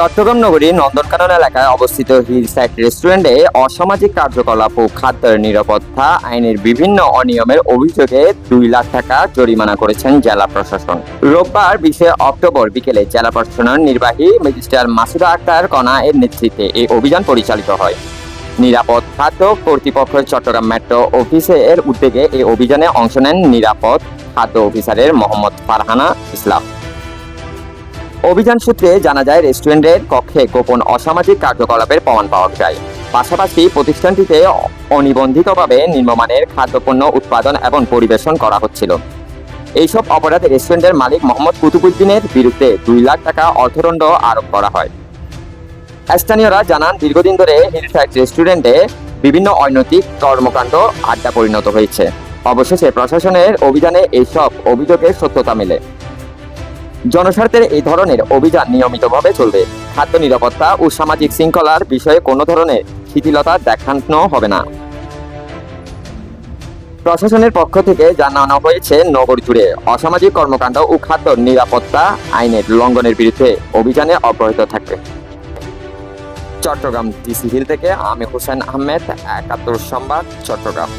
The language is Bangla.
চট্টগ্রাম নগরীর নন্দনকানন এলাকায় অবস্থিত হিল সাইড রেস্টুরেন্টে অসামাজিক কার্যকলাপ ও খাদ্যের নিরাপত্তা আইনের বিভিন্ন অনিয়মের অভিযোগে দুই লাখ টাকা জরিমানা করেছেন জেলা প্রশাসন। রোববার বিশে অক্টোবর বিকেলে জেলা প্রশাসনের নির্বাহী ম্যাজিস্ট্রেট মাসুদা আক্তার কণা এর নেতৃত্বে এই অভিযান পরিচালিত হয়। নিরাপদ খাদ্য কর্তৃপক্ষ চট্টগ্রাম মেট্রো অফিসের উদ্যোগে এই অভিযানে অংশ নেন নিরাপদ খাদ্য অফিসারের মোহাম্মদ ফারহানা ইসলাম। অভিযান সূত্রে জানা যায়, রেস্টুরেন্টের কক্ষে গোপন অসামাজিক কার্যকলাপের প্রমাণ পাওয়া যায়। পাশাপাশি প্রতিষ্ঠানটিতে অনিবন্ধিতভাবে নিম্নমানের খাদ্যপণ্য উৎপাদন এবং পরিবেশন করা হচ্ছিল। এইসব অপরাধে রেস্টুরেন্টের মালিক মোহাম্মদ কুতুবুদ্দিনের বিরুদ্ধে দুই লাখ টাকা অর্থদণ্ড আরোপ করা হয়। স্থানীয়রা জানান, দীর্ঘদিন ধরে হিলসাইড রেস্টুরেন্টে বিভিন্ন অনৈতিক কর্মকাণ্ড আড্ডা পরিণত হয়েছে। অবশেষে প্রশাসনের অভিযানে এইসব অভিযোগের সত্যতা মেলে। জনস্বার্থের এই ধরনের অভিযান নিয়মিতভাবে চলবে। খাদ্য নিরাপত্তা ও সামাজিক শৃঙ্খলার বিষয়ে কোনো ধরনের শিথিলতা দেখানো হবে না। প্রশাসনের পক্ষ থেকে জানানো হয়েছে, নগর জুড়ে অসামাজিক কর্মকাণ্ড ও খাদ্য নিরাপত্তা আইনের লঙ্ঘনের বিরুদ্ধে অভিযানে অব্যাহত থাকবে। চট্টগ্রাম ডিসি হিল থেকে আমি হোসেন আহমেদ, একাত্তর সংবাদ, চট্টগ্রাম।